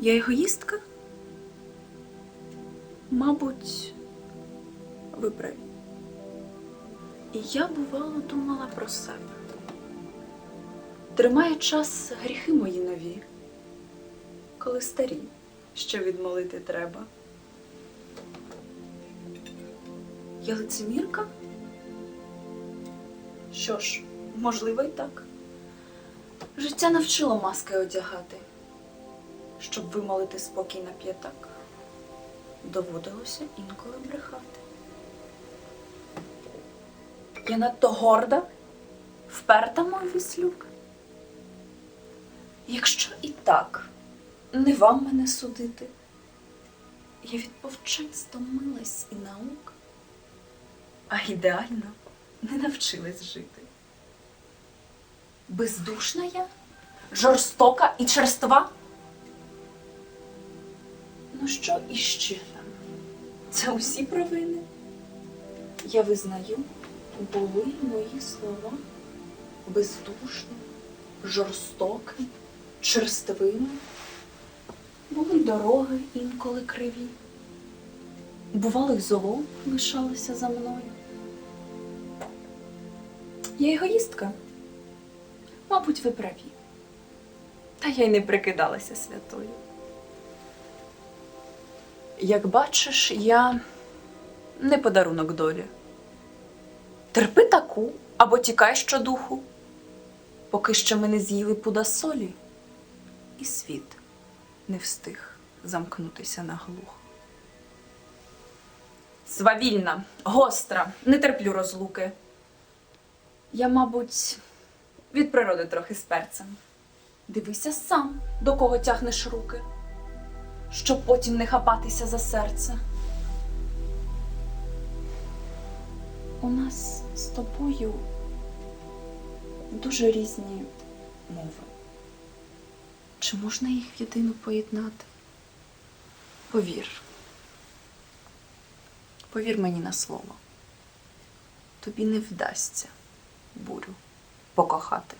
Я егоїстка? Мабуть, ви праві. І я, бувало, думала про себе. Тримає час гріхи мої нові, коли старі, що відмолити треба. Я лицемірка? Що ж, можливо, і так. Життя навчило маски одягати, щоб вимолити спокій на п'ятак. Доводилося інколи брехати. Я надто горда, вперта, мов віслюк. Якщо і так, не вам мене судити. Я від повчань стомилась і наук, а ідеально не навчилась жити. Бездушна я, жорстока і черства. Що іще? Це усі провини. Я визнаю, були мої слова бездушними, жорстокими, черствими. Були дороги інколи криві. Бувало, й зло лишалося за мною. Я егоїстка. Мабуть, ви праві. Та я й не прикидалася святою. Як бачиш, я не подарунок долі. Терпи таку або тікай щодуху, поки ще ми не з'їли пуда солі, і світ не встиг замкнутися на глух. Свавільна, гостра, не терплю розлуки. Я, мабуть, від природи трохи з перцем. Дивися сам, до кого тягнеш руки, щоб потім не хапатися за серце. У нас з тобою дуже різні мови. Чи можна їх єдину поєднати? Повір. Повір мені на слово. Тобі не вдасться бурю покохати.